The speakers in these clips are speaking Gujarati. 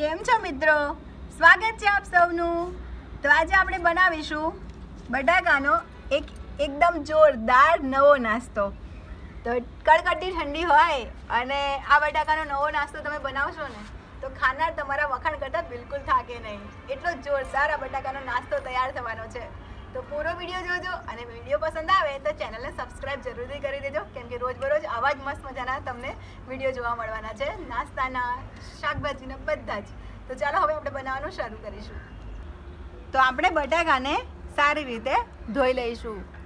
કેમ છો મિત્રો? સ્વાગત છે આપ સૌનું. તો આજે આપણે બનાવીશું બટાકાનો એક એકદમ જોરદાર નવો નાસ્તો. તો કડકડતી ઠંડી હોય અને આ બટાકાનો નવો નાસ્તો તમે બનાવશો ને, તો ખાનાર તમારા વખાણ કરતાં બિલકુલ થાકે નહીં. એટલો જોરદાર આ બટાકાનો નાસ્તો તૈયાર થવાનો છે. તો પૂરો વીડિયો જોજો અને વીડિયો પસંદ આવે તો ચેનલને સબસ્ક્રાઇબ જરૂરથી કરી દેજો. કેમ કે રોજબરોજ આવા જ મસ્ત મજાના તમને વીડિયો જોવા મળવાના છે. નાસ્તાના, શાકભાજીના બધા જ. તો ચાલો હવે આપણે બનાવવાનું શરૂ કરીશું. તો આપણે બટાકાને સારી રીતે ધોઈ લઈશું.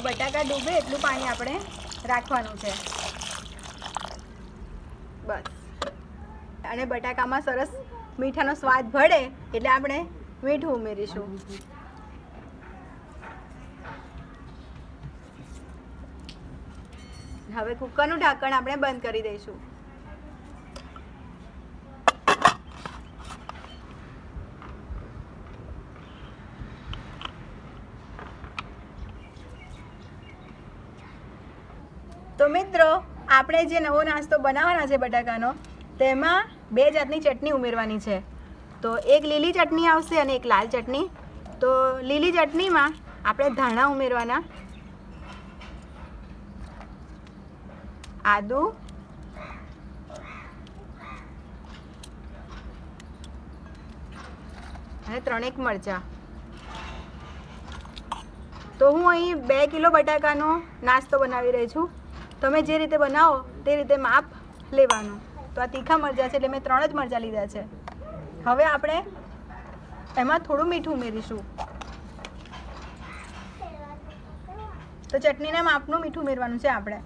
તો બટાકા ડૂબે એટલું પાણી આપણે રાખવાનું છે. બસ. અને બટાકામાં સરસ મીઠાનો સ્વાદ ભળે એટલે આપણે મીઠું ઉમેરીશું. હવે કુકરનું ઢાંકણ આપણે બંધ કરી દઈશું. તો મિત્રો, આપણે જે નવો નાસ્તો બનાવવાના છે બટાકાનો, તેમાં બે જાતની ચટણી ઉમેરવાની છે. તો એક લીલી ચટણી આવશે અને એક લાલ ચટણી. તો લીલી ચટણીમાં આપણે ધાણા ઉમેરવાના. આદુ. અને ત્રણેક મરચાં. તો હું અહીં બે કિલો બટાકાનો નાસ્તો બનાવી રહી છું. તમે જે રીતે બનાવો, તે રીતે માપ લેવાનું. તો આ તીખા મરચાં છે, એટલે મેં ત્રણ જ મરચાં લીધા છે. હવે આપણે એમાં થોડું મીઠું ઉમેરીશું. તો ચટણીના માપનું મીઠું ઉમેરવાનું છે આપણે.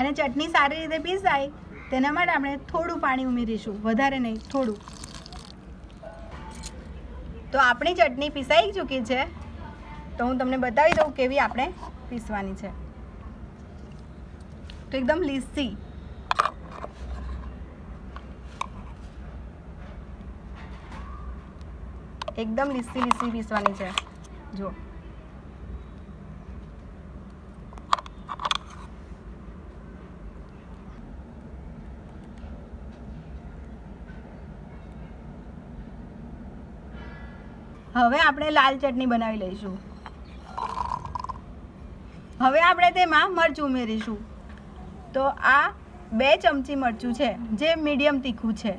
અને ચટણી સારી રીતે પીસાય, તેના માટે આપણે થોડું પાણી ઉમેરીશું. વધારે નહીં, થોડું. તો આપણી ચટણી પીસાઈ ચૂકી છે. તો હું તમને બતાવી દઉં કેવી આપણે પીસવાની છે. તો એકદમ લીસી. એકદમ લીસી લીસી પીસવાની છે. જો હવે આપણે લાલ ચટણી બનાવી લઈશું. હવે આપણે તેમાં મરચું ઉમેરીશું. તો આ બે ચમચી મરચું છે, જે મીડિયમ તીખું છે.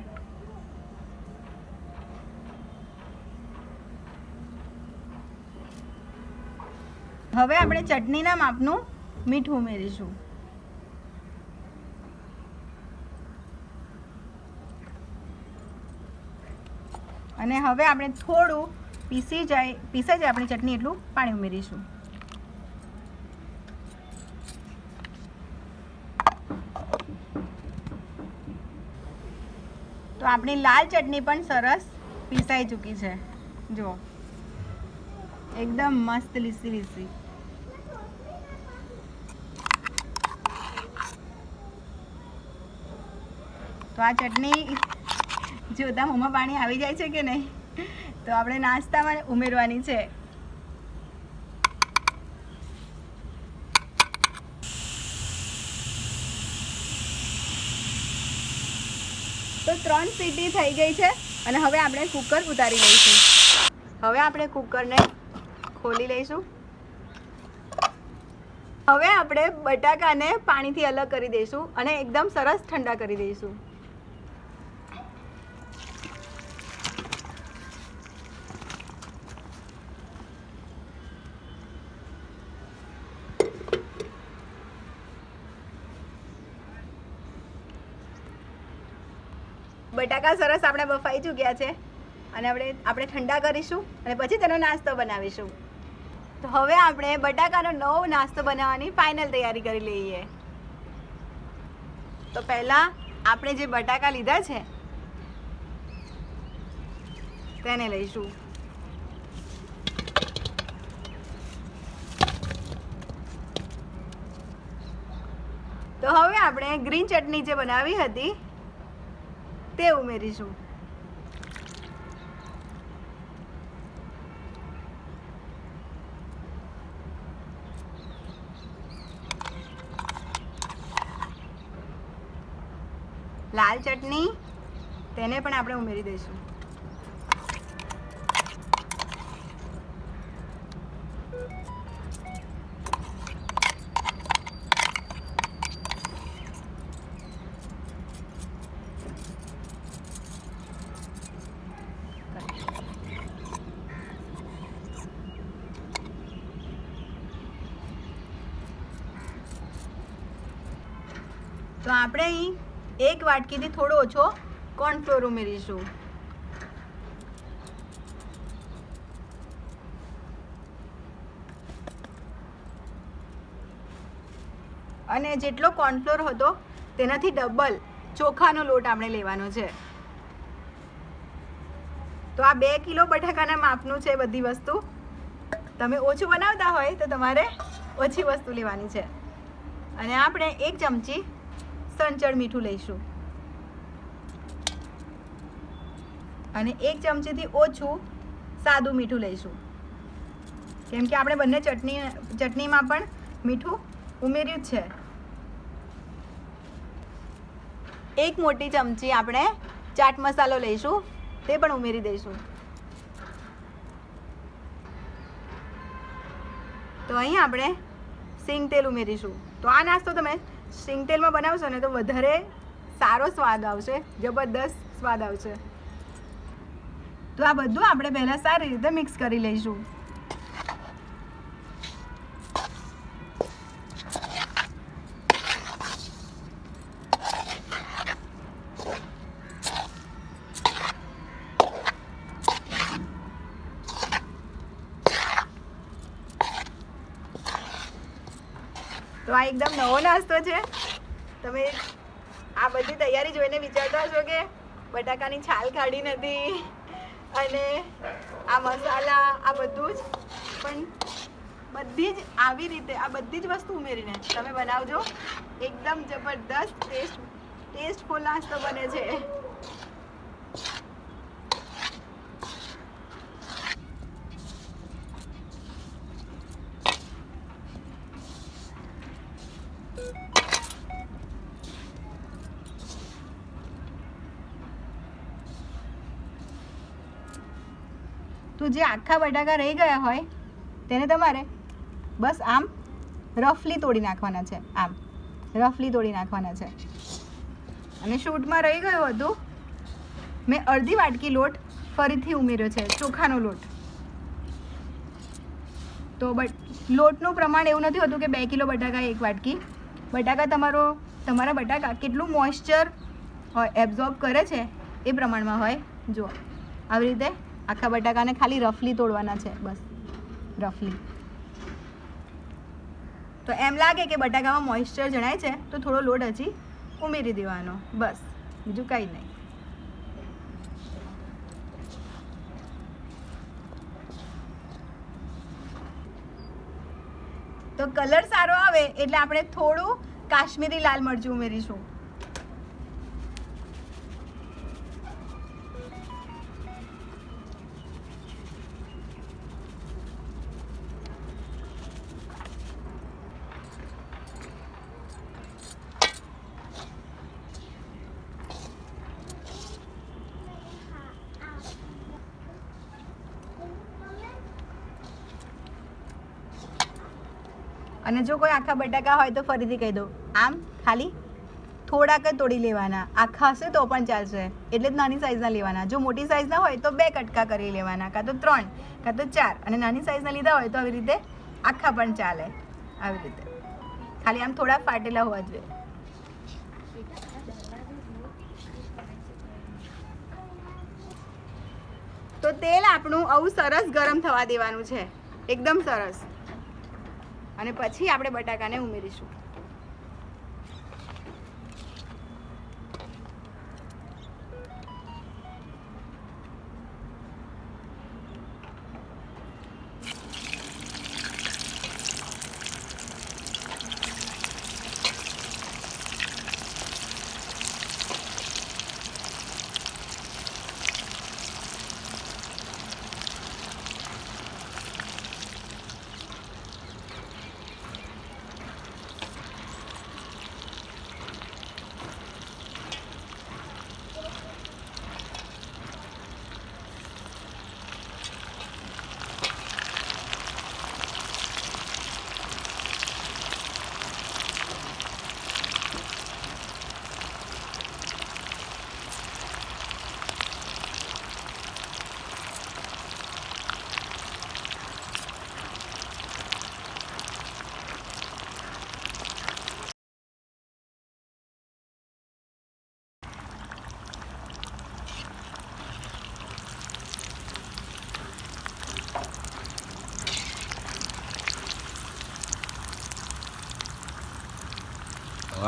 હવે આપણે ચટણીના માપનું મીઠું ઉમેરીશું. અને હવે આપણે થોડું પીસી જાય, પીસાઈ જાય આપણી ચટણી એટલું, પાણી ઉમેરીશું. તો આપણી લાલ ચટણી પણ સરસ પીસાઈ ચૂકી છે. જો એકદમ મસ્ત લીસી લીસી. તો આ ચટણી જોતા મોંમાં પાણી આવી જાય છે કે નહીં? તો આપણે નાસ્તામાં ઉમેરવાની છે. તો ત્રણ સીટી થઈ ગઈ છે અને હવે આપણે કુકર ઉતારી લઈશું. હવે આપણે કુકરને ખોલી લઈશું. હવે આપણે બટાકાને પાણીથી અલગ કરી દઈશું અને એકદમ સરસ ઠંડા કરી દઈશું. બટાકા સરસ આપણે બફાઈ ચૂક્યા છે. અને આપણે આપણે ઠંડા કરીશું અને પછી તેનો નાસ્તો બનાવીશું. તો હવે આપણે બટાકાનો નવો નાસ્તો બનાવવાની ફાઇનલ તૈયારી કરી લઈએ. તો પહેલાં આપણે જે બટાકા લીધા છે, તેને લઈશું. તો હવે આપણે ગ્રીન ચટણી જે બનાવી હતી તે ઉમેરીશું. લાલ ચટણી તેને પણ આપણે ઉમેરી દઈશું. તો આપણે અહીં એક વાટકીથી થોડો ઓછો કોર્નફ્લોર ઉમેરીશું. અને જેટલો કોર્નફ્લોર હતો, તેનાથી ડબલ ચોખાનો લોટ આપણે લેવાનો છે. તો આ બે કિલો બટાકાના માપનું છે બધી વસ્તુ. તમે ઓછું બનાવતા હોય તો તમારે ઓછી વસ્તુ લેવાની છે. અને આપણે એક ચમચી સંચળ મીઠું લઈશું. અને એક ચમચીથી ઓછું સાદું મીઠું લઈશું. કેમ કે આપણે બંને ચટણી, ચટણીમાં પણ મીઠું ઉમેર્યું છે. એક મોટી ચમચી આપણે ચાટ મસાલો લઈશું, તે પણ ઉમેરી દઈશું. તો અહીં આપણે સિંગ તેલ ઉમેરીશું. તો આ નાસ્તો તમે સિંગ તેલમાં બનાવશો ને તો વધારે સારો સ્વાદ આવશે, જબરદસ્ત સ્વાદ આવશે. તો આ બધું આપણે પહેલાં સારી રીતે મિક્સ કરી લઈશું. તો આ એકદમ નવો નાસ્તો છે. તમે આ બધી તૈયારી જોઈને વિચારતા હશો કે બટાકાની છાલ કાઢી નથી અને આ મસાલા, આ બધું જ. પણ બધી જ આવી રીતે, આ બધી જ વસ્તુ ઉમેરીને તમે બનાવજો. એકદમ જબરદસ્ત ટેસ્ટ, ટેસ્ટફુલ નાસ્તો બને છે. તો જે આખા બટાકા રહી ગયા હોય, તેને તમારે બસ આમ રફલી તોડી નાખવાના છે, આમ રફલી તોડી નાખવાના છે. અને શૂટમાં રહી ગયું હતું. મેં અડધી વાટકી લોટ ફરીથી ઉમેર્યો છે, ચોખાનો લોટ. તો બટ, લોટનું પ્રમાણ એવું નથી હોતું કે બે કિલો બટાકા એક વાટકી. બટાકા તમારો, તમારા બટાકા કેટલું મોઇશ્ચર એબ્ઝોર્બ કરે છે એ પ્રમાણમાં હોય. જુઓ, આવી રીતે આખા બટાકાને ખાલી રફલી તોડવાના છે, બસ. રફલી. તો એમ લાગે કે બટાકામાં મોઇશ્ચર જણાય છે, તો થોડો લોટ હજી ઉમેરી દેવાનો. બસ. બીજું કંઈ નહીં. તો કલર સારો આવે એટલે આપણે થોડું કાશ્મીરી લાલ મરચું ઉમેરીશું. અને જો કોઈ આખા બટાકા હોય તો ફરીથી કહી દઉં. આમ ખાલી થોડાક જ તોડી લેવાના. આખા હશે તો પણ ચાલશે. એટલે જ નાની સાઈઝના લેવાના. જો મોટી સાઇઝના હોય તો બે કટકા કરી લેવાના. કાં તો ત્રણ, કાં તો ચાર. અને નાની સાઇઝના લીધા હોય તો આવી રીતે આખા પણ ચાલે. આવી રીતે. ખાલી આમ થોડા ફાટેલા હોવા જોઈએ. તો તેલ આપણું આવું સરસ ગરમ થવા દેવાનું છે. એકદમ સરસ. અને પછી આપણે બટાકાને ઉમેરીશું.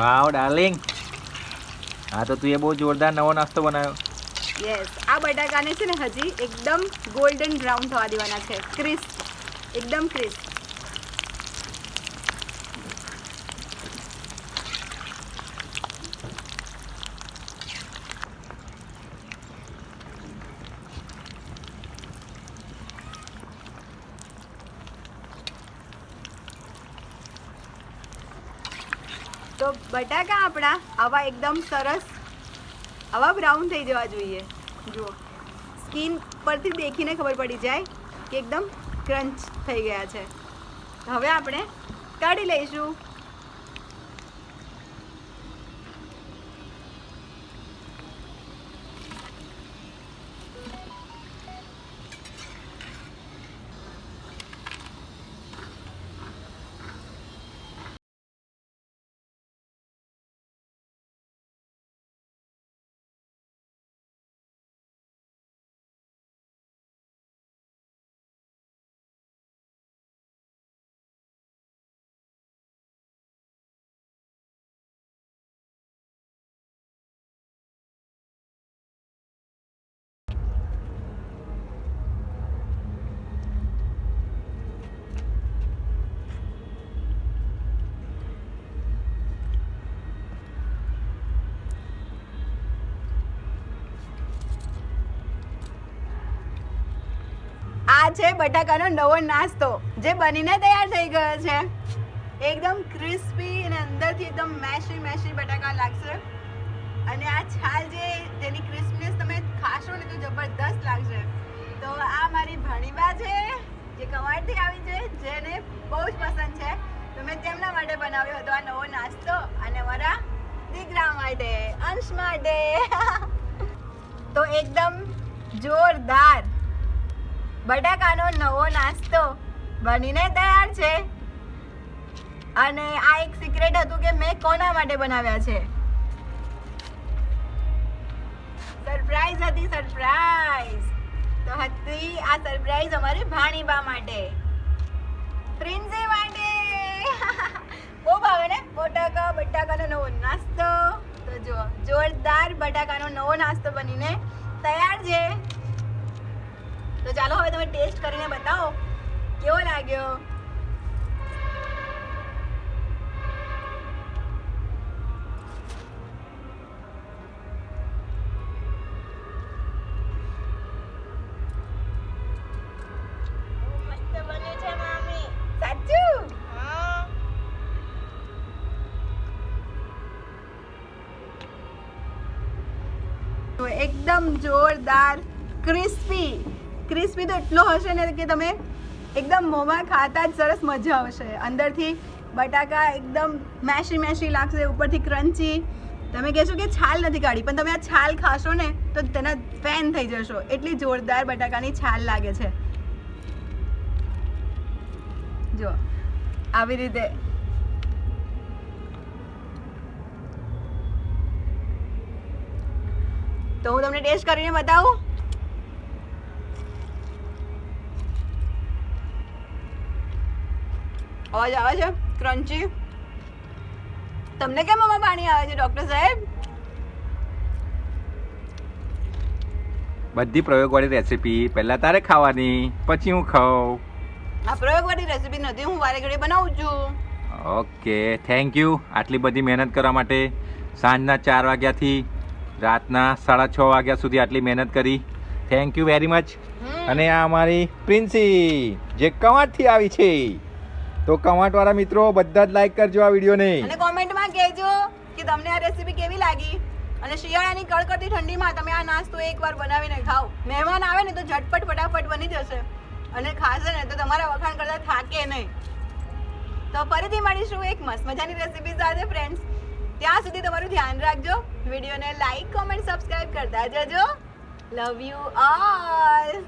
વાવ ડાર્લિંગ હા, તો તું એ બહુ જોરદાર નવો નાસ્તો બનાવ્યો. યસ આ બટાકાને છે ને હજી એકદમ ગોલ્ડન બ્રાઉન થવા દેવાના છે. ક્રિસ્પ એકદમ ક્રિસ્પ તો બટાકા આપણા, આવા એકદમ સરસ, આવા બ્રાઉન થઈ જવા જોઈએ. જુઓ. સ્કિન પરથી દેખીને ખબર પડી જાય કે એકદમ ક્રંચ થઈ ગયા છે. હવે આપણે કાઢી લઈશું. આ છે બટાકાનો નવો નાસ્તો, જે બનીને તૈયાર થઈ ગયો છે. એકદમ ક્રિસ્પી અને અંદરથી એકદમ મેશી મેશી બટાકા લાગશે. અને આ છાલ જે જેની ક્રિસ્પનેસ તમે ખાશો ને તો જબરદસ્ત લાગશે. તો આ મારી ભણીબા છે, જે કવાડથી આવી છે, જેને બહુ જ પસંદ છે. તો મેં તેમના માટે બનાવ્યો હતો આ નવો નાસ્તો અને મારા દીકરા માટે, અંશ માટે. તો એકદમ જોરદાર બટાકાનો નવો નાસ્તો બનીને તૈયાર છે. અને આ એક સિક્રેટ હતું કે મેં કોના માટે બનાવ્યા છે? સરપ્રાઈઝ હતી સરપ્રાઈઝ તો હતી આ સરપ્રાઈઝ અમારી ભાણીબા માટે. પ્રિન્સી માટે. બહુ ભાવે ને? બટાકા, બટાકાનો નવો નાસ્તો. તો જો જોરદાર બટાકાનો નવો નાસ્તો બનીને તૈયાર છે. તો ચાલો હવે તમે ટેસ્ટ કરીને બતાવો. કેવો લાગ્યો? તો એટલો હશે ને કે તમે એકદમ મોંમાં ખાતા જ સરસ મજા આવશે. અંદરથી બટાકા એકદમ મેશી મેશી લાગશે, ઉપરથી ક્રન્ચી. તમે કહેશો કે છાલ નથી કાઢી, પણ તમે આ છાલ ખાશો ને તો તેના ફેન થઈ જશો. એટલી જોરદાર બટાકાની છાલ લાગે છે. જો, આવી રીતે. તો હું તમને ટેસ્ટ કરીને બતાવું. અવાજ આવે છે? ક્રન્ચી તમને કેમ આમાં પાણી આવે છે ડોક્ટર સાહેબ? બધી પ્રયોગવાળી રેસીપી પહેલા તારે ખાવાની પછી હું ખાઉં. આ પ્રયોગવાળી રેસીપી નથી હું વારે ઘડી બનાવું છું. ઓકે થેન્ક યુ આટલી બધી મહેનત કરવા માટે સાંજના ચાર વાગ્યાથી રાતના સાડા છ વાગ્યા સુધી આટલી મહેનત કરી. થેન્ક યુ વેરી મચ અને આ અમારી પ્રિન્સી જે કવાંટથી આવી છે. તો કવાંટવાળા મિત્રો, બધા જ લાઈક કરજો આ વિડીયોને. અને કોમેન્ટમાં કહેજો કે તમને આ રેસીપી કેવી લાગી? અને શિયાળાની કડકડતી ઠંડીમાં તમે આ નાસ્તો એકવાર બનાવીને ખાઓ. મહેમાન આવે ને તો ઝટપટ, ફટાફટ બની જશે. અને ખાશે ને તો તમારા વખાણ કરતા થાકે નહીં. તો ફરીથી મળીશું એક મસ્ત મજાની રેસીપી સાથે ફ્રેન્ડ્સ ત્યાં સુધી તમારું ધ્યાન રાખજો. વિડીયોને લાઈક કોમેન્ટ સબસ્ક્રાઇબ કરતા જજો. Love you all